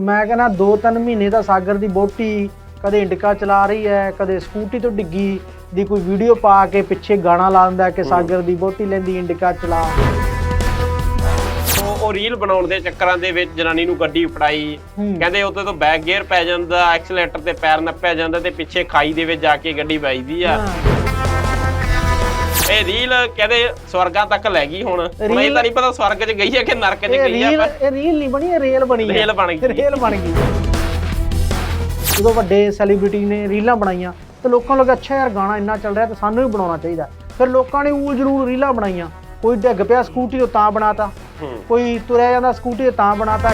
ਤੇ ਮੈਂ ਕਹਿੰਦਾ 2-3 ਮਹੀਨੇ ਦਾ ਸਾਗਰ ਦੀ ਬੋਟੀ ਕਦੇ ਇੰਡਿਕਾ ਚਲਾ ਰਹੀ ਹੈ ਕਦੇ ਸਕੂਟੀ ਤੋਂ ਡਿੱਗੀ ਦੀ ਕੋਈ ਵੀਡੀਓ ਪਾ ਕੇ ਪਿੱਛੇ ਗਾਣਾ ਲਾ ਦਿੰਦਾ ਕਿ ਸਾਗਰ ਦੀ ਬੋਟੀ ਲੈਂਦੀ ਇੰਡਿਕਾ ਚਲਾ। ਉਹ ਉਹ ਰੀਲ ਬਣਾਉਣ ਦੇ ਚੱਕਰਾਂ ਦੇ ਵਿੱਚ ਜਨਾਨੀ ਨੂੰ ਗੱਡੀ ਫੜਾਈ। ਕਹਿੰਦੇ ਉੱਤੇ ਤੋਂ ਬੈਕ ਗੇਅਰ ਪੈ ਜਾਂਦਾ ਐਕਸਲੇਟਰ ਤੇ ਪੈਰ ਨੱਪਿਆ ਜਾਂਦਾ ਤੇ ਪਿੱਛੇ ਖਾਈ ਦੇ ਵਿੱਚ ਜਾ ਕੇ ਗੱਡੀ ਵੱਜਦੀ ਆ। ਇਹ ਰੀਲ ਕਹਿੰਦੇ ਸਵਰਗਾਂ ਤੱਕ ਲੈ ਗਈ ਹੁਣ। ਹੁਣ ਇਹ ਤਾਂ ਨਹੀਂ ਪਤਾ ਸਵਰਗ 'ਚ ਗਈ ਹੈ ਕਿ ਨਰਕ 'ਚ ਗਈ ਰੀਲ ਪਰ ਇਹ ਰੀਲ ਨਹੀਂ ਬਣੀ ਇਹ ਰੇਲ ਬਣੀ ਹੈ। ਰੇਲ ਬਣ ਗਈ। ਰੇਲ ਬਣ ਗਈ। ਜਦੋਂ ਵੱਡੇ ਸੈਲੀਬ੍ਰਿਟੀ ਨੇ ਰੀਲਾਂ ਬਣਾਈਆਂ ਤੇ ਲੋਕਾਂ ਨੂੰ ਲੱਗਾ ਅੱਛਾ ਯਾਰ ਗਾਣਾ ਇੰਨਾ ਚੱਲ ਰਿਹਾ ਤੇ ਸਾਨੂੰ ਵੀ ਬਣਾਉਣਾ ਚਾਹੀਦਾ। ਫਿਰ ਲੋਕਾਂ ਨੇ ਊਲ ਜ਼ਰੂਰ ਰੀਲਾਂ ਬਣਾਈਆਂ। ਕੋਈ ਡਿੱਗ ਪਿਆ ਸਕੂਟੀ ਤੋਂ ਤਾਂ ਬਣਾਤਾ। ਹੂੰ। ਕੋਈ ਤੁਰਿਆ ਜਾਂਦਾ ਸਕੂਟੀ ਤੇ ਤਾਂ ਬਣਾਤਾ।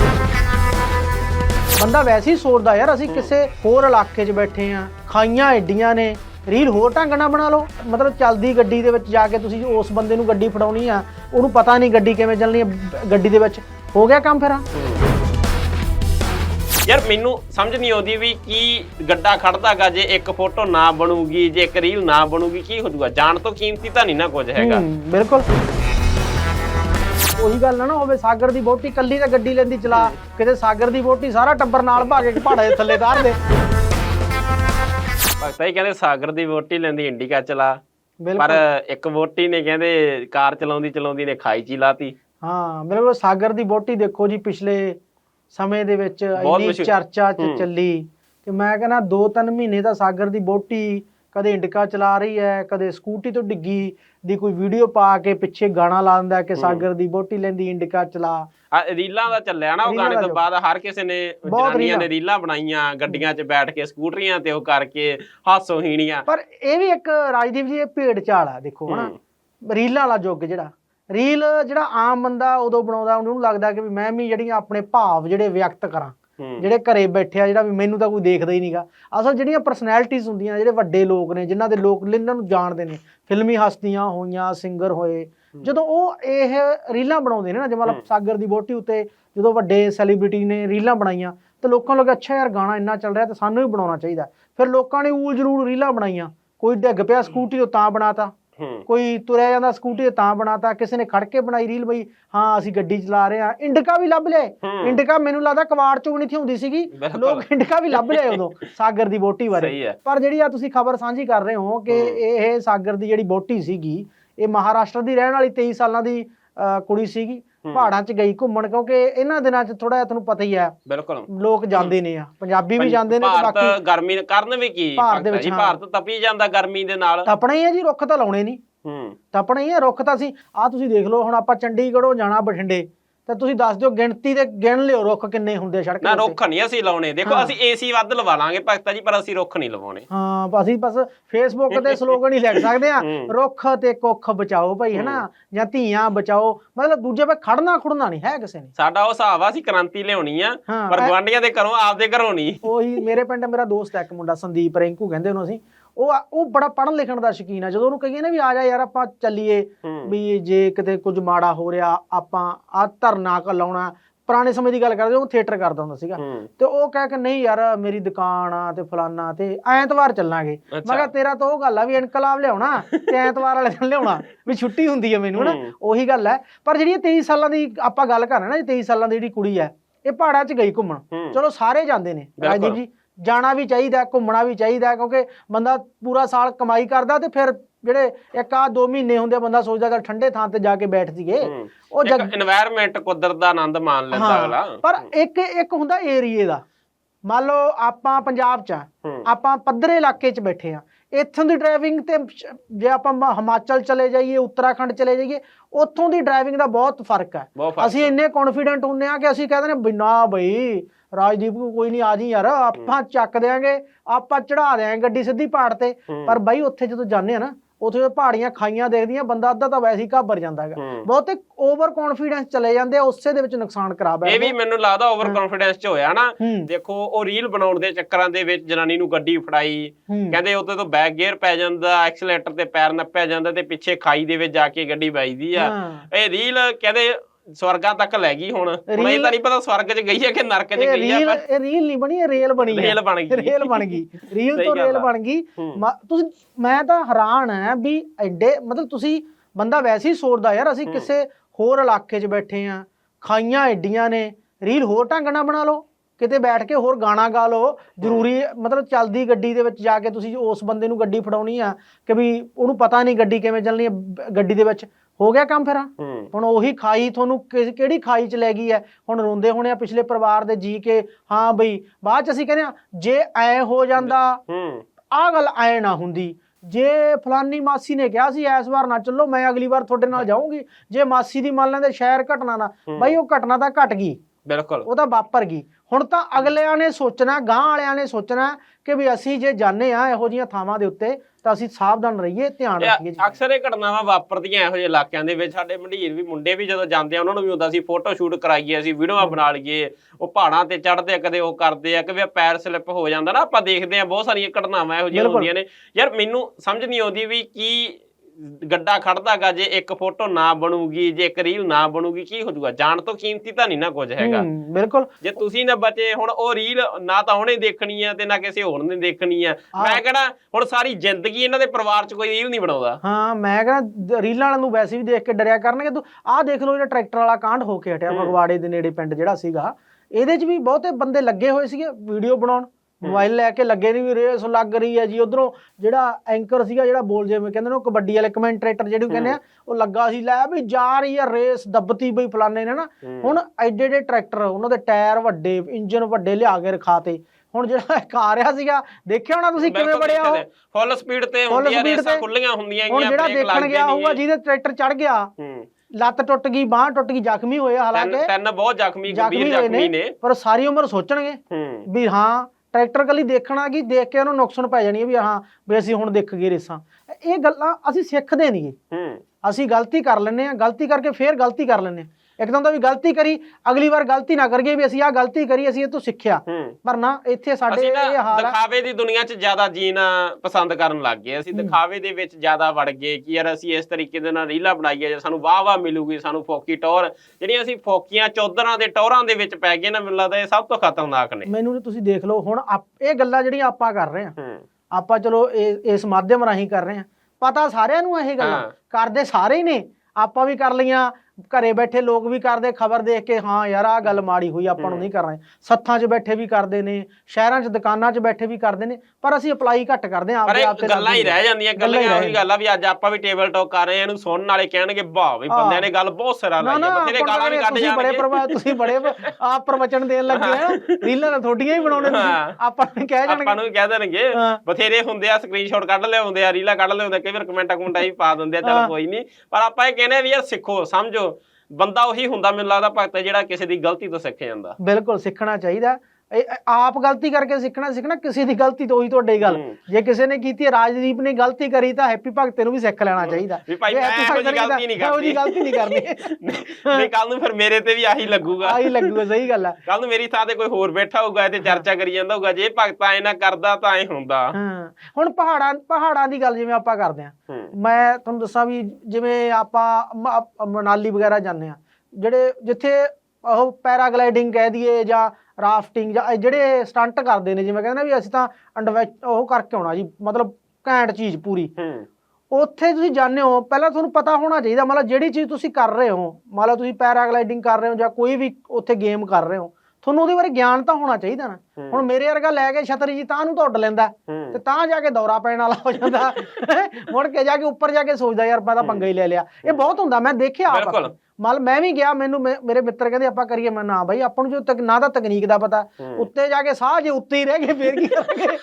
ਬੰਦਾ ਵੈਸੇ ਹੀ ਸੋਚਦਾ ਯਾਰ ਅਸੀਂ ਕਿਸੇ ਹੋਰ ਇਲਾਕੇ 'ਚ ਬੈਠੇ ਆ ਖਾਈਆਂ ਏਡੀਆਂ ਨੇ ਰੀਲ ਹੋਰ ਢੰਗ ਨਾਲ ਬਣਾ ਲਓ। ਮਤਲਬ ਚੱਲਦੀ ਗੱਡੀ ਦੇ ਵਿੱਚ ਜਾ ਕੇ ਤੁਸੀਂ ਉਸ ਬੰਦੇ ਨੂੰ ਗੱਡੀ ਫੜਾਉਣੀ ਆ ਉਹਨੂੰ ਪਤਾ ਨਹੀਂ ਗੱਡੀ ਕਿਵੇਂ ਚੱਲਣੀ ਆ ਗੱਡੀ ਦੇ ਵਿੱਚ ਹੋ ਗਿਆ ਕੰਮ ਫਿਰ ਆ? ਯਾਰ ਮੈਨੂੰ ਸਮਝ ਨਹੀਂ ਆਉਂਦੀ ਵੀ ਕੀ ਗੱਡਾ ਖੜਦਾਗਾ ਜੇ ਇੱਕ ਫੋਟੋ ਨਾ ਬਣੂਗੀ ਜੇ ਇੱਕ ਰੀਲ ਨਾ ਬਣੂਗੀ ਕੀ ਹੋ ਜਾਊਗਾ? ਜਾਣ ਤੋਂ ਕੀਮਤੀ ਤਾਂ ਨਹੀਂ ਨਾ ਕੁਝ ਹੈਗਾ। ਬਿਲਕੁਲ। ਉਹੀ ਗੱਲ ਨਾ ਹੋਵੇ ਸਾਗਰ ਦੀ ਬੋਟੀ ਕੱਲੀ ਤਾਂ ਗੱਡੀ ਲੈਂਦੀ ਚਲਾ ਕਿਤੇ ਸਾਗਰ ਦੀ ਬੋਟੀ ਸਾਰਾ ਟੱਬਰ ਨਾਲ ਭਾਗੇ ਪਹਾੜੇ ਦੇ ਥੱਲੇ ਤਾਰ ਦੇ ਭਗਤਾ ਹੀ ਕਹਿੰਦੇ ਸਾਗਰ ਦੀ ਵੋਟੀ ਲੈਂਦੀ ਇੰਡੀਕਾ ਚਲਾ। ਪਰ ਇੱਕ ਵੋਟੀ ਨੇ ਕਹਿੰਦੇ ਕਾਰ ਚਲਾਉਂਦੀ ਚਲਾਉਂਦੀ ਨੇ ਖਾਈ ਚ ਲਾਤੀ। ਹਾਂ ਬਿਲਕੁਲ ਸਾਗਰ ਦੀ ਬੋਟੀ ਦੇਖੋ ਜੀ ਪਿਛਲੇ ਸਮੇਂ ਦੇ ਵਿੱਚ ਇੰਨੀ ਚਰਚਾ ਚ। ਚੱਲੀ। ਕਿ ਮੈਂ ਕਹਿੰਦਾ 2-3 ਮਹੀਨੇ ਦਾ ਸਾਗਰ ਦੀ ਬੋਟੀ ਕਦੇ ਇੰਡਿਕਾ ਚਲਾ ਰਹੀ ਹੈ ਕਦੇ ਸਕੂਟੀ ਤੋਂ ਡਿੱਗੀ ਦੀ ਕੋਈ ਵੀਡੀਓ ਪਾ ਕੇ ਪਿੱਛੇ ਗਾਣਾ ਲਾ ਦਿੰਦਾ ਕਿ ਸਾਗਰ ਦੀ ਬੋਟੀ ਲੈਂਦੀ ਇੰਡਿਕਾ ਚਲਾ। ਆ ਰੀਲਾਂ ਦਾ ਚੱਲਿਆ ਨਾ ਉਹ ਗਾਣੇ ਤੋਂ। ਬਾਅਦ ਹਰ ਕਿਸੇ ਨੇ ਜਨਾਨੀਆਂ ਨੇ ਰੀਲਾਂ। ਬਣਾਈਆਂ ਗੱਡੀਆਂ 'ਚ ਬੈਠ ਕੇ ਸਕੂਟਰੀਆਂ ਤੇ ਉਹ ਕਰਕੇ ਹਾਸੋ ਹੀਣੀਆਂ। ਪਰ ਇਹ ਵੀ ਇੱਕ ਰਾਜਦੀਪ ਜੀ ਇਹ ਭੇਡ ਚਾਲ ਆ ਦੇਖੋ ਹਨਾ। ਰੀਲਾਂ ਵਾਲਾ ਯੁੱਗ ਜਿਹੜਾ। ਰੀਲ ਜਿਹੜਾ ਆਮ ਬੰਦਾ ਉਦੋਂ ਬਣਾਉਂਦਾ ਉਹਨੂੰ ਲੱਗਦਾ ਕਿ ਵੀ ਮੈਂ ਵੀ ਜਿਹੜੀਆਂ ਆਪਣੇ ਭਾਵ ਜਿਹੜੇ ਵਿਅਕਤ ਕਰਾਂ। ਜਿਹੜੇ ਘਰੇ ਬੈਠੇ ਆ ਜਿਹੜਾ ਵੀ ਮੈਨੂੰ ਤਾਂ ਕੋਈ ਦੇਖਦਾ ਹੀ ਨਹੀਂਗਾ। ਅਸਲ ਜਿਹੜੀਆਂ ਪਰਸਨੈਲਿਟੀਜ਼ ਹੁੰਦੀਆਂ ਜਿਹੜੇ ਵੱਡੇ ਲੋਕ ਨੇ ਜਿਨ੍ਹਾਂ ਦੇ ਲੋਕ ਇਹਨਾਂ ਨੂੰ ਜਾਣਦੇ ਨੇ ਫਿਲਮੀ ਹਸਤੀਆਂ ਹੋਈਆਂ ਸਿੰਗਰ ਹੋਏ ਜਦੋਂ ਉਹ ਇਹ ਰੀਲਾਂ ਬਣਾਉਂਦੇ ਨੇ ਨਾ ਜਿਵੇਂ ਸਾਗਰ ਦੀ ਬੋਟੀ ਉੱਤੇ ਜਦੋਂ ਵੱਡੇ ਸੈਲੀਬ੍ਰਿਟੀ ਨੇ ਰੀਲਾਂ ਬਣਾਈਆਂ ਤੇ ਲੋਕਾਂ ਨੂੰ ਅੱਛਾ ਯਾਰ ਗਾਣਾ ਇੰਨਾ ਚੱਲ ਰਿਹਾ ਤੇ ਸਾਨੂੰ ਵੀ ਬਣਾਉਣਾ ਚਾਹੀਦਾ। ਫਿਰ ਲੋਕਾਂ ਨੇ ਊਲ ਜ਼ਰੂਰ ਰੀਲਾਂ ਬਣਾਈਆਂ। ਕੋਈ ਡਿੱਗ ਪਿਆ ਸਕੂਟੀ ਤੋਂ ਤਾਂ ਬਣਾਤਾ। ਕੋਈ ਤੁਰਿਆ ਜਾਂਦਾ ਸਕੂਟੀ ਤੇ ਬਣਾਤਾ ਕਿਸੇ ਨੇ ਖੜ ਕੇ ਬਣਾਈ ਰੀਲ ਬਈ ਹਾਂ ਅਸੀਂ ਗੱਡੀ ਚਲਾ ਰਹੇ ਹਾਂ ਇੰਡਿਕਾ ਵੀ ਲੱਭ ਲਿਆ। ਇੰਡਿਕਾ ਮੈਨੂੰ ਲੱਗਦਾ ਕਵਾੜ ਚੋਂ ਨਹੀਂ ਹੁੰਦੀ ਸੀਗੀ। ਲੋਕ ਇੰਡਿਕਾ ਵੀ ਲੱਭ ਲਿਆ ਉਦੋਂ ਸਾਗਰ ਦੀ ਬੋਟੀ ਬਾਰੇ। ਪਰ ਜਿਹੜੀ ਆ ਤੁਸੀਂ ਖਬਰ ਸਾਂਝੀ ਕਰ ਰਹੇ ਹੋ ਕਿ ਇਹ ਸਾਗਰ ਦੀ ਜਿਹੜੀ ਬੋਟੀ ਸੀਗੀ ਇਹ ਮਹਾਰਾਸ਼ਟਰ ਦੀ ਰਹਿਣ ਵਾਲੀ 23 ਸਾਲਾਂ ਦੀ ਕੁੜੀ ਸੀਗੀ ਪਹਾੜਾਂ 'ਚ ਗਈ ਘੁੰਮਣ ਕਿਉਂਕਿ ਇਹਨਾਂ ਦਿਨਾਂ 'ਚ ਥੋੜਾ ਜਿਹਾ ਤੁਹਾਨੂੰ ਪਤਾ ਹੀ ਹੈ ਬਿਲਕੁਲ। ਲੋਕ ਜਾਂਦੇ ਨੇ ਆ। ਪੰਜਾਬੀ ਵੀ ਜਾਂਦੇ ਨੇ ਤੇ ਭਾਰਤ ਗਰਮੀ ਕਰਨ ਵੀ ਕੀ ਭਾਰਤ ਦੇ ਭਗਤਾ ਵਿੱਚ, ਜੀ? ਹਾਂ। ਭਾਰਤ ਤਪੀ ਜਾਂਦਾ ਗਰਮੀ ਦੇ ਨਾਲ। ਆਪਣਾ ਹੀ ਹੈ ਜੀ ਰੁੱਖ ਤਾਂ ਲਾਉਣੇ ਨਹੀਂ। ਹੂੰ। ਤਾਂ ਆਪਣਾ ਹੀ ਹੈ ਰੁੱਖ ਤਾਂ ਅਸੀਂ ਆ ਤੁਸੀਂ ਦੇਖ ਲਓ ਹੁਣ ਆਪਾਂ ਚੰਡੀਗੜ੍ਹੋਂ ਜਾਣਾ ਬਠਿੰਡੇ। ਤਾਂ ਤੁਸੀਂ ਦੱਸ ਦਿਓ ਗਿਣਤੀ ਦੇ ਗਿਣ ਲਿਓ ਰੁੱਖ ਕਿੰਨੇ ਹੁੰਦੇ ਸੜਕ ਨਾ ਦੇ ਉੱਤੇ। ਰੁੱਖ ਨਹੀਂ ਅਸੀਂ ਲਾਉਣੇ। ਦੇਖੋ। ਅਸੀਂ ਏਸੀ ਵੱਧ ਲਵਾ ਲਾਂਗੇ ਭਗਤਾ ਜੀ ਪਰ ਅਸੀਂ ਰੁੱਖ ਨਹੀਂ ਲਵਾਉਣੇ। ਹਾਂ ਅਸੀਂ ਬਸ ਫੇਸਬੁੱਕ ਤੇ ਸਲੋਗਨ ਹੀ ਲਿਖ ਸਕਦੇ ਆ। ਰੁੱਖ ਤੇ ਕੁੱਖ ਬਚਾਓ ਭਾਈ ਹੈਨਾ? ਜਾਂ ਧੀਆਂ ਬਚਾਓ। ਮਤਲਬ ਦੂਜੇ ਪਾ ਖੜਨਾ ਖੁੜਨਾ ਨਹੀਂ ਹੈ ਕਿਸੇ ਨੇ? ਸਾਡਾ ਉਹ ਹਿਸਾਬ ਆ ਅਸੀਂ ਕ੍ਰਾਂਤੀ ਲਿਆਉਣੀ ਆ ਪਰ ਗਵਾਂਡੀਆਂ ਦੇ ਘਰੋਂ ਆਪਦੇ ਘਰੋਂ ਨਹੀਂ। ਉਹੀ ਮੇਰੇ ਪਿੰਡ ਮੇਰਾ ਦੋਸਤ ਹੈ ਇੱਕ ਮੁੰਡਾ ਸੰਦੀਪ ਰਿੰਕੂ ਕਹਿੰਦੇ ਉਹਨੂੰ ਅਸੀਂ। ਉਹ ਉਹ ਬੜਾ ਪੜ੍ਹਨ ਲਿਖਣ ਦਾ ਸ਼ੌਕੀਨ ਆ ਜਦੋਂ ਉਹਨੂੰ ਕਹੀਏ ਨਾ ਵੀ ਆ ਜਾ ਯਾਰ ਆਪਾਂ ਚੱਲੀਏ। ਵੀ ਜੇ ਕਿਤੇ ਕੁਝ ਮਾੜਾ ਹੋ ਰਿਹਾ ਆਪਾਂ ਆ ਧਰਨਾ ਕ ਲਾਉਣਾ ਪੁਰਾਣੇ ਸਮੇਂ ਦੀ ਗੱਲ ਕਰਦੇ ਉਹ ਥੀਏਟਰ ਕਰਦਾ ਹੁੰਦਾ ਸੀਗਾ ਤੇ ਉਹ ਕਹਿ ਕੇ ਨਹੀਂ ਯਾਰ ਮੇਰੀ ਦੁਕਾਨ ਆ ਤੇ ਫਲਾਨਾ ਤੇ ਐਤਵਾਰ ਚੱਲਾਂਗੇ ਮੈਂ। ਕਿਹਾ ਤੇਰਾ ਤਾਂ ਉਹ ਗੱਲ ਆ ਵੀ ਇਨਕਲਾਬ ਲਿਆਉਣਾ ਤੇ ਐਤਵਾਰ ਵਾਲੇ ਦਿਨ ਲਿਆਉਣਾ ਵੀ ਛੁੱਟੀ ਹੁੰਦੀ ਹੈ ਮੈਨੂੰ ਨਾ। ਉਹੀ ਗੱਲ ਹੈ ਪਰ ਜਿਹੜੀ ਇਹ 23 ਸਾਲਾਂ ਦੀ ਆਪਾਂ ਗੱਲ ਕਰ ਰਹੇ ਨਾ ਜੀ 23 ਸਾਲਾਂ ਦੀ ਜਿਹੜੀ ਕੁੜੀ ਹੈ ਇਹ ਪਹਾੜਾਂ 'ਚ ਗਈ ਘੁੰਮਣ। ਚਲੋ ਸਾਰੇ ਜਾਂਦੇ ਨੇ। ਰਾਜਦੀਪ ਜੀ ਜਾਣਾ ਵੀ ਚਾਹੀਦਾ ਘੁੰਮਣਾ ਵੀ ਚਾਹੀਦਾ ਕਿਉਂਕਿ ਬੰਦਾ ਪੂਰਾ ਸਾਲ ਕਮਾਈ ਕਰਦਾ ਤੇ ਫਿਰ ਜਿਹੜੇ ਇੱਕ ਆ ਦੋ ਮਹੀਨੇ ਹੁੰਦੇ ਬੰਦਾ ਸੋਚਦਾ ਚਲ ਠੰਡੇ ਥਾਂ ਤੇ ਜਾ ਕੇ ਬੈਠ ਜੀਏ ਉਹ ਜਗ এনवायरमेंट ਕੁਦਰਤ ਦਾ ਆਨੰਦ ਮਾਣ ਲੈਂਦਾ ਅਗਲਾ। ਪਰ ਇੱਕ ਇੱਕ ਹੁੰਦਾ ਏਰੀਏ ਦਾ। ਮੰਨ ਲਓ ਆਪਾਂ ਪੰਜਾਬ 'ਚ ਆਪਾਂ ਪੱਧਰੇ ਇਲਾਕੇ 'ਚ ਬੈਠੇ ਆ। ਇੱਥੋਂ ਦੀ ਡਰਾਈਵਿੰਗ ਤੇ ਜੇ ਆਪਾਂ ਹਿਮਾਚਲ ਚਲੇ ਜਾਈਏ ਉੱਤਰਾਖੰਡ ਚਲੇ ਜਾਈਏ ਉੱਥੋਂ ਦੀ ਡਰਾਈਵਿੰਗ ਦਾ ਬਹੁਤ ਫ਼ਰਕ ਹੈ ਅਸੀਂ ਇੰਨੇ ਕੌਨਫੀਡੈਂਟ ਹੁੰਨੇ ਆ ਕਿ ਅਸੀਂ ਕਹਿੰਦੇ ਨੇ ਬਿਨਾ ਬਈ ਰਾਜਦੀਪ ਨੂੰ ਕੋਈ ਨਹੀਂ ਆ ਜੀ ਯਾਰ ਆਪਾਂ ਚੱਕ ਦਿਆਂਗੇ ਆਪਾਂ ਚੜਾ ਦਿਆਂਗੇ ਗੱਡੀ ਸਿੱਧੀ ਪਹਾੜ ਤੇ ਹੂੰ। ਪਰ ਬਾਈ ਉੱਥੇ ਜਦੋਂ ਜਾਂਦੇ ਆ ਨਾ ਉੱਥੇ ਪਹਾੜੀਆਂ ਖਾਈਆਂ ਦੇਖਦੀਆਂ ਬੰਦਾ ਅੱਧਾ ਤਾਂ ਵੈਸੇ ਹੀ ਘਾਬਰ ਜਾਂਦਾ ਹੈਗਾ ਹੂੰ। ਬਹੁਤੇ ਓਵਰ ਕੌਨਫੀਡੈਂਸ ਚਲੇ ਜਾਂਦੇ ਆ ਉਸੇ ਦੇ ਵਿੱਚ ਨੁਕਸਾਨ ਕਰਾ ਇਹ ਬੈਠਦੇ ਵੀ ਮੈਨੂੰ ਲੱਗਦਾ ਓਵਰ ਕੌਨਫੀਡੈਂਸ ਚ ਹੋਇਆ ਨਾ ਹੂੰ। ਦੇਖੋ ਉਹ ਰੀਲ ਬਣਾਉਣ ਦੇ ਚੱਕਰਾਂ ਦੇ ਵਿੱਚ ਜਨਾਨੀ ਨੂੰ ਗੱਡੀ ਫੜਾਈ ਹੂੰ। ਕਹਿੰਦੇ ਉੱਤੇ ਤੋਂ ਬੈਕ ਗੇਅਰ ਪੈ ਜਾਂਦਾ ਐਕਸਲੇਟਰ ਤੇ ਪੈਰ ਨੱਪਿਆ ਜਾਂਦਾ ਤੇ ਪਿੱਛੇ ਖਾਈ ਦੇ ਵਿੱਚ ਜਾ ਕੇ ਗੱਡੀ ਵੱਜਦੀ ਆ ਹਾਂ। ਇਹ ਰੀਲ ਕਹਿੰਦੇ ਸਵਰਗਾਂ ਤੱਕ ਲੈ ਗਈ ਹੁਣ। ਹੁਣ ਇਹ ਤਾਂ ਨਹੀਂ ਪਤਾ ਸਵਰਗ 'ਚ ਗਈ ਹੈ ਕਿ ਨਰਕ 'ਚ ਗਈ ਰੀਲ ਪਰ ਇਹ ਰੀਲ ਨਹੀਂ ਬਣੀ ਇਹ ਰੇਲ ਬਣੀ ਹੈ ਰੇਲ ਬਣ ਗਈ। ਰੇਲ ਬਣ ਗਈ। ਰੀਲ ਤੋਂ ਰੇਲ। ਬਣ ਗਈ। ਹੂੰ। ਤੁਸੀਂ ਮੈਂ ਤਾਂ ਹੈਰਾਨ ਆ ਵੀ ਐਡੇ ਮਤਲਬ ਤੁਸੀਂ ਬੰਦਾ ਵੈਸੇ ਹੀ ਸੋਚਦਾ ਯਾਰ ਅਸੀਂ ਕਿਸੇ ਹੋਰ ਇਲਾਕੇ 'ਚ ਬੈਠੇ ਆ। ਖਾਈਆਂ ਏਡੀਆਂ ਨੇ। ਰੀਲ ਹੋਰ ਢੰਗ ਨਾਲ ਬਣਾ ਲਓ। ਕਿਤੇ ਬੈਠ ਕੇ ਹੋਰ ਗਾਣਾ ਗਾ ਲਓ। ਜ਼ਰੂਰੀ ਮਤਲਬ ਚੱਲਦੀ ਗੱਡੀ ਦੇ ਵਿੱਚ ਜਾ ਕੇ ਤੁਸੀਂ ਉਸ ਬੰਦੇ ਨੂੰ ਗੱਡੀ ਫੜਾਉਣੀ ਆ ਕਿ ਵੀ ਉਹਨੂੰ ਪਤਾ ਨਹੀਂ ਗੱਡੀ ਕਿਵੇਂ ਚੱਲਣੀ ਹੈ ਗੱਡੀ ਦੇ ਵਿੱਚ ਹੋ ਗਿਆ ਕੰਮ ਫਿਰ ਹੁਣ ਉਹੀ ਖਾਈ ਤੁਹਾਨੂੰ ਕਿਹੜੀ ਖਾਈ ਚ ਲੈ ਗਈ ਹੈ ਹੁਣ ਰੋਂਦੇ ਹੋਣੇ ਆ ਪਿਛਲੇ ਪਰਿਵਾਰ ਦੇ ਜੀ ਕੇ ਹਾਂ ਬਈ ਬਾਅਦ ਚ ਅਸੀਂ ਕਹਿੰਦੇ ਆ ਜੇ ਐ ਹੋ ਜਾਂਦਾ ਆਹ ਗੱਲ ਐ ਨਾ ਹੁੰਦੀ। ਜੇ ਫਲਾਨੀ ਮਾਸੀ ਨੇ ਕਿਹਾ ਸੀ ਇਸ ਵਾਰ ਨਾ ਚੱਲੋ ਮੈਂ ਅਗਲੀ ਵਾਰ ਤੁਹਾਡੇ ਨਾਲ ਜਾਊਂਗੀ। ਜੇ ਮਾਸੀ ਦੀ ਮੰਨ ਲੈਂਦੇ ਸ਼ਹਿਰ ਘਟਨਾ ਨਾ। ਬਈ ਉਹ ਘਟਨਾ ਤਾਂ ਘਟ ਗਈ। ਬਿਲਕੁਲ। ਉਹ ਤਾਂ ਵਾਪਰ ਗਈ। ਹੁਣ ਤਾਂ ਅਗਲਿਆਂ ਨੇ ਸੋਚਣਾ ਗਾਂ ਵਾਲਿਆਂ ਨੇ ਸੋਚਣਾ ਕਿ ਵੀ ਅਸੀਂ ਜੇ ਜਾਣੇ ਆ ਇਹੋ ਜੀਆਂ ਥਾਵਾਂ ਦੇ ਉੱਤੇ ਤਾਂ ਅਸੀਂ ਸਾਵਧਾਨ ਰਹੀਏ ਧਿਆਨ ਰੱਖੀਏ ਜੀ ਅਕਸਰ ਇਹ ਘਟਨਾਵਾਂ ਵਾਪਰਦੀਆਂ ਇਹੋ ਜਿਹੇ ਇਲਾਕਿਆਂ ਦੇ ਵਿੱਚ। ਸਾਡੇ ਮੰਡੀਰ ਵੀ ਮੁੰਡੇ ਵੀ ਜਦੋਂ ਜਾਂਦੇ ਆ ਉਹਨਾਂ ਨੂੰ ਵੀ ਹੁੰਦਾ ਸੀ ਫੋਟੋ ਸ਼ੂਟ ਕਰਾਈਏ ਅਸੀਂ ਵੀਡੀਓਆਂ ਬਣਾ ਲਈਏ। ਉਹ ਪਹਾੜਾਂ ਤੇ ਚੜ੍ਹਦੇ ਆ ਕਦੇ ਉਹ ਕਰਦੇ ਆ ਕਿ ਵੀ ਪੈਰ ਸਲਿੱਪ ਹੋ ਜਾਂਦਾ ਨਾ ਆਪਾਂ ਦੇਖਦੇ ਆ ਬਹੁਤ ਸਾਰੀਆਂ ਘਟਨਾਵਾਂ ਇਹੋ ਜਿਹੀਆਂ। ਹੁੰਦੀਆਂ ਨੇ। ਯਾਰ ਮੈਨੂੰ ਸਮਝ ਨਹੀਂ ਆਉਂਦੀ ਵੀ ਕੀ ਗੱਡਾ ਖੜਦਾਗਾ ਜੇ ਇੱਕ ਫੋਟੋ ਨਾ ਬਣੂਗੀ ਜੇ ਇੱਕ ਰੀਲ ਨਾ ਬਣੂਗੀ ਕੀ ਹੋ ਜਾਊਗਾ? ਜਾਣ ਤੋਂ ਕੀਮਤੀ ਤਾਂ ਨਹੀਂ ਨਾ ਕੁਝ ਹੈਗਾ। ਬਿਲਕੁਲ। ਜੇ ਤੁਸੀਂ ਨਾ ਬਚੇ ਹੁਣ ਉਹ ਰੀਲ ਨਾ ਤਾਂ ਉਹਨੇ ਦੇਖਣੀ ਆ ਤੇ ਨਾ ਕਿਸੇ ਹੋਰ ਨੇ ਦੇਖਣੀ ਆ। ਮੈਂ ਕਹਣਾ ਹੁਣ ਸਾਰੀ ਜ਼ਿੰਦਗੀ ਇਹਨਾਂ ਦੇ ਪਰਿਵਾਰ 'ਚ ਕੋਈ ਰੀਲ ਨਹੀਂ ਬਣਾਉਂਦਾ। ਹਾਂ ਮੈਂ ਕਹਿੰਦਾ ਰੀਲਾਂ ਵਾਲਿਆਂ ਨੂੰ ਵੈਸੇ ਵੀ ਦੇਖ ਕੇ ਡਰਿਆ ਕਰਨਗੇ। ਤੂੰ ਆਹ ਦੇਖ ਲਓ ਜਿਹੜਾ ਟਰੈਕਟਰ ਵਾਲਾ ਕਾਂਡ ਹੋ ਕੇ ਹਟਿਆ ਫਗਵਾੜੇ ਦੇ ਨੇੜੇ ਪਿੰਡ ਜਿਹੜਾ ਸੀਗਾ। ਇਹਦੇ 'ਚ ਵੀ ਬਹੁਤੇ ਬੰਦੇ ਲੱਗੇ ਹੋਏ ਸੀਗੇ ਵੀਡੀਓ ਬਣਾਉਣ। ਮੋਬਾਈਲ ਲੈ ਕੇ ਲੱਗੇ ਨਹੀਂ ਵੀ ਰੇਸ ਲੱਗ ਰਹੀ ਹੈ ਜੀ। ਉਧਰੋਂ ਜਿਹੜਾ ਐਂਕਰ ਸੀਗਾ ਜਿਹੜਾ ਬੋਲ ਜਿਵੇਂ ਕਹਿੰਦੇ ਨੇ ਉਹ ਕਬੱਡੀ ਵਾਲੇ ਕਮੈਂਟਰੇਟਰ ਜਿਹੜੇ ਕਹਿੰਦੇ ਆ ਉਹ ਲੱਗਾ ਸੀ ਲੈ ਵੀ ਜਾ ਰਹੀ ਹੈ ਰੇਸ ਦੱਬਤੀ ਬਈ ਫਲਾਣੇ ਨੇ ਨਾ। ਹੁਣ ਐਡੇ ਐਡੇ ਟਰੈਕਟਰ ਉਹਨਾਂ ਦੇ ਟਾਇਰ ਵੱਡੇ ਇੰਜਨ ਵੱਡੇ ਲਿਆ ਕੇ ਰਖਾਤੇ ਹੁਣ ਜਿਹੜਾ ਆ ਰਿਹਾ ਸੀਗਾ ਦੇਖਿਆ ਹੋਣਾ ਤੁਸੀਂ ਕਿਵੇਂ ਬੜਿਆ ਉਹ? ਫੁੱਲ ਸਪੀਡ ਤੇ ਹੁੰਦੀਆਂ ਰੇਸਾਂ। ਖੁੱਲੀਆਂ ਹੁੰਦੀਆਂ ਹੁਣ ਹੈਗੀਆਂ, ਜਿਹੜਾ ਦੇਖਣ ਗਿਆ ਹੋਊਗਾ ਜਿਹਦੇ ਟਰੈਕਟਰ ਚੜ ਗਿਆ ਲੱਤ ਟੁੱਟ ਗਈ ਬਾਹ ਟੁੱਟ ਗਈ ਜ਼ਖਮੀ ਹੋਇਆ ਹਾਲਾਂਕਿ। ਤਿੰਨ ਬਹੁਤ ਜ਼ਖਮੀ ਗੰਭੀਰ ਜ਼ਖਮੀ ਨੇ ਪਰ ਸਾਰੀ ਉਮਰ ਸੋਚਣਗੇ ਵੀ ਹਾਂ ਟਰੈਕਟਰ ਕੱਲੀ ਦੇਖਣਾ ਕਿ ਦੇਖ ਕੇ ਉਹਨੂੰ ਨੁਕਸਾਨ ਪੈ ਜਾਣੀ ਹੈ ਵੀ ਹਾਂ ਵੀ ਅਸੀਂ ਹੁਣ ਦੇਖ ਗਏ ਰੇਸਾਂ। ਇਹ ਗੱਲਾਂ ਅਸੀਂ ਸਿੱਖਦੇ ਨਹੀਂਗੇ ਹੂੰ। ਅਸੀਂ ਗਲਤੀ ਕਰ ਲੈਂਦੇ ਆ ਗਲਤੀ ਕਰਕੇ ਫੇਰ ਗਲਤੀ ਕਰ ਲੈਂਦੇ ਆ। ਇੱਕਦਮ ਤਾਂ ਵੀ ਗਲਤੀ ਕਰੀ ਅਗਲੀ ਵਾਰ ਗਲਤੀ ਨਾ ਕਰੀਏ ਵੀ ਅਸੀਂ ਆਹ ਗਲਤੀ ਕਰੀ ਅਸੀਂ ਇਹ ਤੋਂ ਸਿੱਖਿਆ। ਹੂੰ। ਪਰ ਨਾ ਇੱਥੇ ਸਾਡੇ ਇਹ ਹਾਲ ਆ। ਦਿਖਾਵੇ ਦੀ ਦੁਨੀਆ 'ਚ ਜ਼ਿਆਦਾ ਜੀਣਾ ਪਸੰਦ ਕਰਨ ਲੱਗ ਗਏ। ਅਸੀਂ ਦਿਖਾਵੇ ਦੇ ਵਿੱਚ ਜ਼ਿਆਦਾ ਵੜ ਗਏ ਕਿ ਯਾਰ ਅਸੀਂ ਇਸ ਤਰੀਕੇ ਦੇ ਨਾਲ ਰੀਲਾਂ ਬਣਾਈਏ ਜੇ ਸਾਨੂੰ ਵਾਹ ਵਾਹ ਮਿਲੂਗੀ ਸਾਨੂੰ ਫੋਕੀ ਟੌਰ ਜਿਹੜੀਆਂ ਅਸੀਂ ਫੋਕੀਆਂ ਚੌਧਰਾਂ ਦੇ ਟੌਰਾਂ ਦੇ ਵਿੱਚ ਪੈ ਗਏ ਨਾ ਮੈਨੂੰ ਲੱਗਦਾ ਇਹ ਸਭ ਤੋਂ ਖਤਰਨਾਕ ਨੇ। ਮੈਨੂੰ ਤੁਸੀਂ ਦੇਖ ਲਓ ਹੁਣ ਇਹ ਗੱਲਾਂ ਜਿਹੜੀਆਂ ਆਪਾਂ ਕਰ ਰਹੇ ਹੂੰ। ਆਪਾਂ ਚਲੋ ਇਸ ਮਾਧਿਅਮ ਰਾਹੀਂ ਕਰ ਰਹੇ ਆ ਪਤਾ ਸਾਰਿਆਂ ਨੂੰ ਇਹ ਗੱਲਾਂ। ਹਾਂ। ਕਰਦੇ ਸਾਰੇ ਹੀ ਨੇ। ਆਪਾਂ ਵੀ ਕਰ ਲਈਆਂ ਘਰੇ ਬੈਠੇ ਲੋਕ ਵੀ ਕਰਦੇ ਖਬਰ ਦੇਖ ਕੇ ਹਾਂ ਯਾਰ ਆਹ ਗੱਲ ਮਾੜੀ ਹੋਈ ਆਪਾਂ ਨੂੰ ਨਹੀਂ ਕਰਨਾ। ਸੱਥਾਂ 'ਚ ਬੈਠੇ ਵੀ ਕਰਦੇ ਨੇ ਸ਼ਹਿਰਾਂ 'ਚ ਦੁਕਾਨਾਂ 'ਚ ਬੈਠੇ ਵੀ ਕਰਦੇ ਨੇ ਪਰ ਅਸੀਂ ਅਪਲਾਈ ਘੱਟ ਕਰਦੇ ਹਾਂ ਪਰ ਆਪਦੇ ਆਪ ਤੇ ਗੱਲਾਂ ਹੀ ਰਹਿ ਜਾਂਦੀਆਂ ਗੱਲਾਂ ਹੀ ਉਹੀ ਗੱਲ ਆ ਵੀ ਅੱਜ ਆਪਾਂ ਵੀ ਟੇਬਲ ਟਾਕ ਕਰ ਰਹੇ ਆ ਇਹਨੂੰ ਸੁਣਨ ਵਾਲੇ ਕਹਿਣਗੇ ਵਾਹ ਵੀ ਬੰਦਿਆਂ ਨੇ ਗੱਲ ਬਹੁਤ ਸਿਰਾ ਲਾਈ ਆ ਬਥੇਰੇ ਗਾਲਾਂ ਵੀ ਕੱਢ ਤੁਸੀਂ ਬੜੇ ਜਾਣਗੇ। ਪ੍ਰਭਾ ਤੁਸੀਂ ਬੜੇ ਆਪ ਪ੍ਰਵਚਨ ਦੇਣ ਲੱਗੇ ਆ ਰੀਲਾਂ ਤਾਂ ਥੋਡੀਆਂ ਹੀ ਬਣਾਉਣੇ ਹਾਂ। ਤੁਸੀਂ ਆਪਾਂ ਨੂੰ ਕਹਿ ਜਾਣਗੇ। ਆਪਾਂ ਨੂੰ ਵੀ ਕਹਿ ਦੇਣਗੇ ਹਾਂ। ਬਥੇਰੇ ਹੁੰਦੇ ਆ ਸਕਰੀਨਸ਼ਾਟ ਕੱਢ ਲਿਆਉਂਦੇ ਆ ਰੀਲਾਂ ਕੱਢ ਲਿਆਉਂਦੇ ਆ, ਕਈ ਵਾਰ ਕਮੈਂਟਾਂ ਕਮੈਂਟਾਂ ਵੀ ਪਾ ਦਿੰਦੇ ਆ ਚੱਲ ਹਾਂ। ਕੋਈ ਨਹੀਂ ਪਰ ਆਪਾਂ ਇਹ ਕਹਿੰਦੇ ਆ ਵੀ ਯਾਰ ਸਿੱਖੋ ਸਮਝੋ ਬੰਦਾ ਉਹੀ ਹੁੰਦਾ, ਮੈਨੂੰ ਲੱਗਦਾ ਭਗਤ ਜਿਹੜਾ ਕਿਸੇ ਦੀ ਗਲਤੀ ਤੋਂ ਸਿੱਖ ਜਾਂਦਾ। ਬਿਲਕੁਲ ਸਿੱਖਣਾ ਚਾਹੀਦਾ। ਆਪ ਗਲਤੀ ਕਰਕੇ ਸਿੱਖਣਾ ਸਿੱਖਣਾ ਕਿਸੇ ਦੀ ਗਲਤੀ ਤੋਂ ਹੀ ਤੁਹਾਡੀ ਗੱਲ। ਜੇ ਕਿਸੇ ਨੇ ਕੀਤੀ ਰਾਜਦੀਪ ਨੇ ਗਲਤੀ ਕਰੀ ਤਾਂ ਹੈਪੀ ਭਗਤ ਨੂੰ ਵੀ ਸਿੱਖ ਲੈਣਾ ਚਾਹੀਦਾ। ਵੀ ਭਾਈ ਮੈਂ ਭਗਤ ਗਲਤੀ ਨਹੀਂ ਜਿਹੀ ਕਰਨੀ। ਗਲਤੀ ਨਹੀਂ ਕਰਨੀ। ਨਹੀਂ ਕੱਲ ਨੂੰ ਫਿਰ ਮੇਰੇ ਤੇ ਵੀ ਆਹੀ ਲੱਗੂਗਾ। ਆਹੀ ਲੱਗੂਗਾ ਸਹੀ ਗੱਲ ਹੈ ਕੱਲ ਨੂੰ ਮੇਰੀ ਥਾਂ ਤੇ ਕੋਈ ਹੋਰ ਬੈਠਾ ਹੋਊਗਾ ਤੇ ਚਰਚਾ ਕਰੀ ਜਾਂਦਾ ਹੋਊਗਾ ਜੇ ਭਗਤ ਐ ਨਾ ਕਰਦਾ ਤਾਂ ਐ ਹੁੰਦਾ। ਹੁਣ ਪਹਾੜਾਂ ਪਹਾੜਾਂ ਦੀ ਗੱਲ ਜਿਵੇਂ ਆਪਾਂ ਕਰਦੇ ਹੂੰ। ਮੈਂ ਤੁਹਾਨੂੰ ਦੱਸਾਂ ਵੀ ਜਿਵੇਂ ਆਪਾਂ ਮਨਾਲੀ ਵਗੈਰਾ ਜਾਂਦੇ ਆ ਜਿਹੜੇ ਜਿੱਥੇ ਉਹ ਪੈਰਾਗਲਾਈਡਿੰਗ ਕਹਿ ਦਈਏ ਜਾਂ ਰਾਫਟਿੰਗ ਜਾਂ ਜਿਹੜੇ ਸਟੰਟ ਕਰਦੇ ਨੇ ਜਿਵੇਂ ਕਹਿੰਦੇ ਨੇ ਵੀ ਅਸੀਂ ਤਾਂ ਉਹ ਕਰਕੇ ਆਉਣਾ ਜੀ ਮਤਲਬ ਘੈਂਟ ਚੀਜ਼ ਪੂਰੀ। ਹੂੰ। ਉੱਥੇ ਤੁਸੀਂ ਜਾਂਦੇ ਹੋ ਪਹਿਲਾਂ ਤੁਹਾਨੂੰ ਪਤਾ ਹੋਣਾ ਚਾਹੀਦਾ ਮਤਲਬ ਜਿਹੜੀ ਚੀਜ਼ ਤੁਸੀਂ ਕਰ ਰਹੇ ਹੋ ਮੰਨ ਲਓ ਤੁਸੀਂ ਪੈਰਾਗਲਾਈਡਿੰਗ ਕਰ ਰਹੇ ਹੋ ਜਾਂ ਕੋਈ ਵੀ ਉੱਥੇ ਗੇਮ ਕਰ ਰਹੇ ਹੋ ਤੁਹਾਨੂੰ ਉਹਦੇ ਬਾਰੇ ਗਿਆਨ ਤਾਂ ਹੋਣਾ ਚਾਹੀਦਾ ਨਾ। ਹੁਣ ਮੇਰੇ ਵਰਗਾ ਲੈ ਕੇ ਛਤਰੀ ਜੀ ਤਾਂ ਨੂੰ ਉੱਡ ਲੈਂਦਾ। ਤੇ ਤਾਂ ਜਾ ਕੇ ਦੌਰਾ ਪੈਣ ਵਾਲਾ ਹੋ ਜਾਂਦਾ। ਮੁੜ ਕੇ ਜਾ ਕੇ ਉੱਪਰ ਜਾ ਕੇ ਸੋਚਦਾ ਯਾਰ ਮੈਂ ਤਾਂ ਪੰਗਾ ਹੀ ਲੈ ਲਿਆ। ਇਹ ਬਹੁਤ ਹੁੰਦਾ ਮੈਂ ਦੇਖਿਆ ਆਪ ਬਿਲਕੁਲ। ਮਲ ਮੈਂ ਵੀ ਗਿਆ ਮੈਨੂੰ ਮੇਰੇ ਮਿੱਤਰ ਕਹਿੰਦੇ ਆਪਾਂ ਕਰੀਏ ਮੈਂ ਨਾ ਬਾਈ ਆਪਾਂ ਨੂੰ ਜੋ ਤੱਕ ਨਾ ਤਾਂ ਤਕਨੀਕ ਦਾ ਪਤਾ। ਉੱਤੇ ਜਾ ਕੇ ਸਾਹ ਜੇ ਉੱਤੇ ਹੀ ਰਹਿ ਗਏ ਫੇਰ ਕੀ ਕਰਾਂਗੇ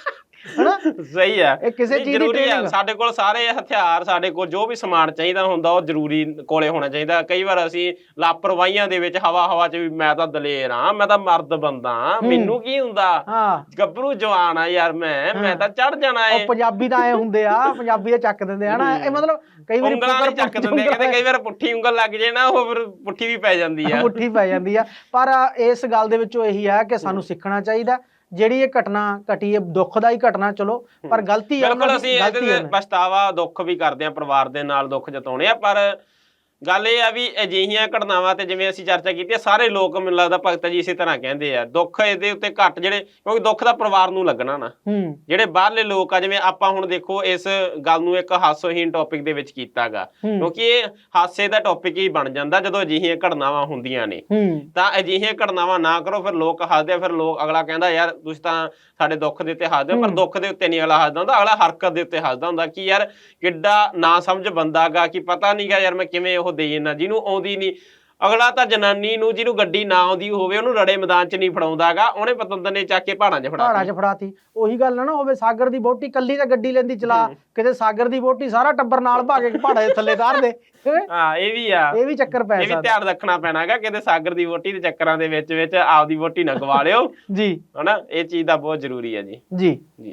ਹਨਾ? ਸਹੀ ਆ। ਇਹ ਕਿਸੇ ਚੀਜ਼ ਦੀ ਆ। ਸਾਡੇ ਕੋਲ ਸਾਰੇ ਹਥਿਆਰ ਸਾਡੇ ਕੋਲ ਜੋ ਵੀ ਸਮਾਨ ਚਾਹੀਦਾ ਹੁੰਦਾ ਉਹ ਜ਼ਰੂਰੀ ਕੋਲੇ ਹੋਣਾ ਚਾਹੀਦਾ। ਕਈ ਵਾਰ ਅਸੀਂ ਲਾਪਰਵਾਹੀਆਂ ਦੇ ਵਿੱਚ ਹਵਾ ਹਵਾ 'ਚ ਵੀ ਮੈਂ ਤਾਂ ਦਲੇਰ ਆ ਮੈਂ ਤਾਂ ਮਰਦ ਬੰਦਾ ਮੈਨੂੰ ਕੀ ਹੁੰਦਾ? ਹਾਂ। ਗੱਭਰੂ ਜਵਾਨ ਆ ਯਾਰ ਮੈਂ ਮੈਂ ਤਾਂ ਚੜ ਜਾਣਾ ਏ। ਉਹ ਪੰਜਾਬੀ ਤਾਂ ਐ ਹੁੰਦੇ ਆ ਪੰਜਾਬੀ ਦੇ ਚੱਕ ਦਿੰਦੇ ਆ ਨਾ ਇਹ ਮਤਲਬ ਕਈ ਵਾਰੀ ਉਂਗਲਾਂ ਚੱਕ ਦਿੰਦੇ ਕਹਿੰਦੇ ਕਈ ਵਾਰ ਪੁੱਠੀ ਉਂਗਲ ਲੱਗ ਜੇ ਨਾ ਉਹ ਫਿਰ ਪੁੱਠੀ ਵੀ ਪੈ ਜਾਂਦੀ ਆ। ਮੁੱਠੀ ਪੈ ਜਾਂਦੀ ਆ। ਪਰ ਇਸ ਗੱਲ ਦੇ ਵਿੱਚੋਂ ਇਹੀ ਆ ਕਿ ਸਾਨੂੰ ਸਿੱਖਣਾ ਚਾਹੀਦਾ। ਜਿਹੜੀ ਇਹ ਘਟਨਾ ਘਟੀ ਇਹ ਦੁੱਖਦਾਈ ਘਟਨਾ ਚਲੋ ਪਰ ਗਲਤੀ ਬਿਲਕੁਲ ਦੀ, ਅਸੀਂ ਇਹਦੇ ਗਲਤੀ ਤੇ। ਪਛਤਾਵਾ ਦੁੱਖ ਵੀ ਕਰਦੇ ਆ ਪਰਿਵਾਰ ਦੇ ਨਾਲ ਦੁੱਖ ਜਤਾਉਣੇ ਆ ਪਰ ਗੱਲ ਇਹ ਆ ਵੀ ਅਜਿਹੀਆਂ ਘਟਨਾਵਾਂ ਤੇ ਜਿਵੇਂ ਅਸੀਂ ਚਰਚਾ ਕੀਤੀ ਆ ਸਾਰੇ ਲੋਕ ਮੈਨੂੰ ਲੱਗਦਾ ਭਗਤ ਜੀ ਇਸੇ ਤਰ੍ਹਾਂ ਕਹਿੰਦੇ ਆ ਦੁੱਖ ਇਹਦੇ ਉੱਤੇ ਘੱਟ ਜਿਹੜੇ ਕਿਉਂਕਿ ਦੁੱਖ ਦਾ ਪਰਿਵਾਰ ਨੂੰ ਲੱਗਣਾ ਨਾ। ਹੂੰ। ਜਿਹੜੇ ਬਾਹਰਲੇ ਲੋਕ ਆ ਜਿਵੇਂ ਆਪਾਂ ਹੁਣ ਦੇਖੋ ਇਸ ਗੱਲ ਨੂੰ ਇੱਕ ਹਾਸੋਹੀਣ ਟੌਪਿਕ ਦੇ ਵਿੱਚ ਕੀਤਾਗਾ। ਹੂੰ। ਕਿਉਂਕਿ ਇਹ ਹਾਸੇ ਦਾ ਟੌਪਿਕ ਹੀ ਬਣ ਜਾਂਦਾ ਜਦੋਂ ਅਜਿਹੀਆਂ ਘਟਨਾਵਾਂ ਹੁੰਦੀਆਂ ਨੇ। ਹੂੰ। ਤਾਂ ਅਜਿਹੀਆਂ ਘਟਨਾਵਾਂ ਨਾ ਕਰੋ ਫਿਰ ਲੋਕ ਹੱਸਦੇ ਆ ਫਿਰ ਲੋਕ ਅਗਲਾ ਕਹਿੰਦਾ ਯਾਰ ਤੁਸੀਂ ਤਾਂ ਸਾਡੇ ਦੁੱਖ ਦੇ ਉੱਤੇ ਹੱਸਦੇ ਹੋ ਪਰ ਹੂੰ। ਦੁੱਖ ਦੇ ਉੱਤੇ ਨਹੀਂ ਅਗਲਾ ਹੱਸਦਾ ਹੁੰਦਾ ਅਗਲਾ ਹਰਕਤ ਦੇ ਉੱਤੇ ਹੱਸਦਾ ਹੁੰਦਾ ਕਿ ਯਾਰ ਕਿੱਡਾ ਨਾ ਸਮਝ ਬੰਦਾਗਾ ਕਿ ਪਤਾ ਨਹੀਂਗਾ ਯਾਰ ਮੈਂ ਕਿਵੇਂ ਉਹ ਦੇਈ ਨਾ ਜਿਹਨੂੰ ਆਉਂਦੀ ਨਹੀਂ। ਅਗਲਾ ਤਾਂ ਜਨਾਨੀ ਨੂੰ ਜਿਹਨੂੰ ਗੱਡੀ ਨਾ ਆਉਂਦੀ ਹੋਵੇ ਉਹਨੂੰ ਰੜੇ ਮੈਦਾਨ 'ਚ ਨਹੀਂ ਫੜਾਉਂਦਾਗਾ ਉਹਨੇ ਪਤੰਦਰ ਨੇ ਚੱਕ ਕੇ ਪਹਾੜਾਂ 'ਚ ਪਹਾੜਾਂ 'ਚ ਫੜਾਤੀ। ਉਹੀ ਗੱਲ ਨਾ ਹੋਵੇ ਸਾਗਰ ਦੀ ਬੋਟੀ ਕੱਲੀ ਤਾਂ ਗੱਡੀ ਲੈਂਦੀ ਚਲਾ। ਕਿਤੇ ਸਾਗਰ ਦੀ ਬੋਟੀ ਸਾਰਾ ਟੱਬਰ ਨਾਲ ਭਾਗੇ ਪਹਾੜਾਂ ਦੇ ਥੱਲੇ ਤਾਰ ਦੇ। ਹੈਂ? ਇਹ ਵੀ ਆ। ਇਹ ਵੀ ਚੱਕਰ ਪੈ ਇਹ ਵੀ ਧਿਆਨ ਰੱਖਣਾ ਪੈਣਾਗਾ ਕਿਤੇ ਸਾਗਰ ਦੀ ਵੋਟੀ ਦੇ ਚੱਕਰਾਂ ਦੇ ਵਿੱਚ ਵਿੱਚ ਆਪਦੀ ਵੋਟੀ ਨਾ ਗਵਾ ਲਿਓ। ਜੀ। ਹਨਾ? ਇਹ ਚੀਜ਼ ਦਾ ਬਹੁਤ ਜ਼ਰੂਰੀ ਹੈ ਜੀ। ਜੀ। ਜੀ।